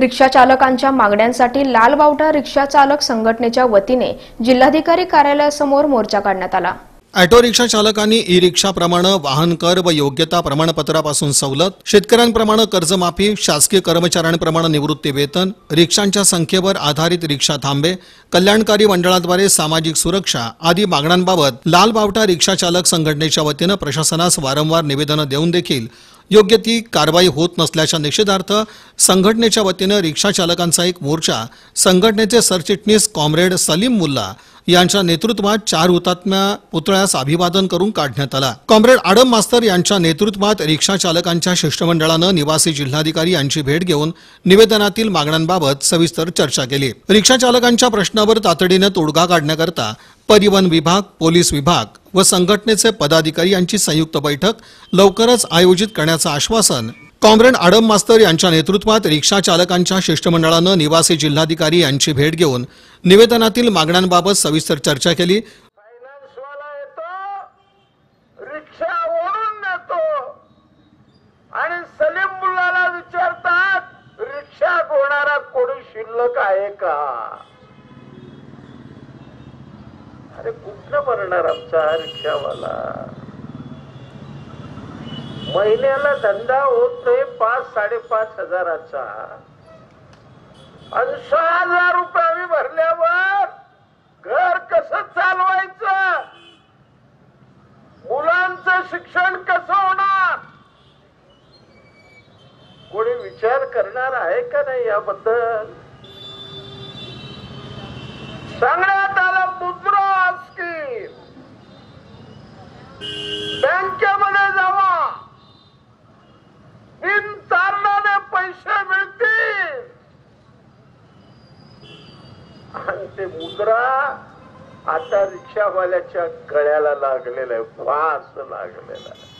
रिक्षा चालकांच्या मागण्यांसाठी लाल बावटा रिक्षा चालक संघटनेच्या वतीने जिल्हाधिकारी कार्यालयासमोर मोर्चा काढण्यात आला. ऑटो रिक्षा चालकांनी ई रिक्षाप्रमाणे वाहन कर व योग्यता प्रमाणपत्रापासून सवलत शेतकऱ्यांप्रमाणे कर्जमाफी शासकीय कर्मचाऱ्यांप्रमाणे निवृत्ती वेतन रिक्षांच्या संख्येवर आधारित रिक्षा थांबे कल्याणकारी मंडळाद्वारे सामाजिक सुरक्षा आदी मागण्यांबाबत लाल बावटा रिक्षा चालक संघटनेच्या वतीनं प्रशासनास वारंवार निवेदनं देऊन देखील योग्य ती कारवाई होत नसल्याच्या निषेधार्थ संघटनेच्या वतीनं रिक्षा चालकांचा एक मोर्चा संघटनेचे सरचिटणीस कॉम्रेड सलीम मुल्ला यांच्या नेतृत्वात चार हुतात्म्या पुतळ्यास अभिवादन करून काढण्यात आला. कॉम्रेड आडम मास्तर यांच्या नेतृत्वात रिक्षा चालकांच्या शिष्टमंडळानं निवासी जिल्हाधिकारी यांची भेट घेऊन निवेदनातील मागण्यांबाबत सविस्तर चर्चा केली. रिक्षा चालकांच्या प्रश्नावर तातडीनं तोडगा काढण्याकरता परिवहन विभाग पोलीस विभाग व संघटनेचे पदाधिकारी यांची संयुक्त बैठक लवकरच आयोजित करण्याचं आश्वासन कॉम्रेड आडम मास्तर यांच्या नेतृत्वात रिक्षा चालकांच्या शिष्टमंडळानं निवासी जिल्हाधिकारी यांची भेट घेऊन निवेदनातील मागण्यांबाबत सविस्तर चर्चा केली. आणि सलीम मुलाला विचारतात रिक्षा होणारा कोणी शिल्लक आहे का? अरे कुठनं भरणार आमचा रिक्षावाला? महिन्याला धंदा होतोय पाच साडेपाच हजाराचा. आणि सहा हजार रुपये आम्ही भरल्यावर घर कस चालवायचं? मुलांचं शिक्षण कसं होणार? कोणी विचार करणार आहे का नाही याबद्दल? सांगण्यात आला मुद्रा स्कीम. बिन पैसे मिळतील. आणि ते मुद्रा आता रिक्षावाल्याच्या गळ्याला लागलेलं आहे फास लागलेला आहे.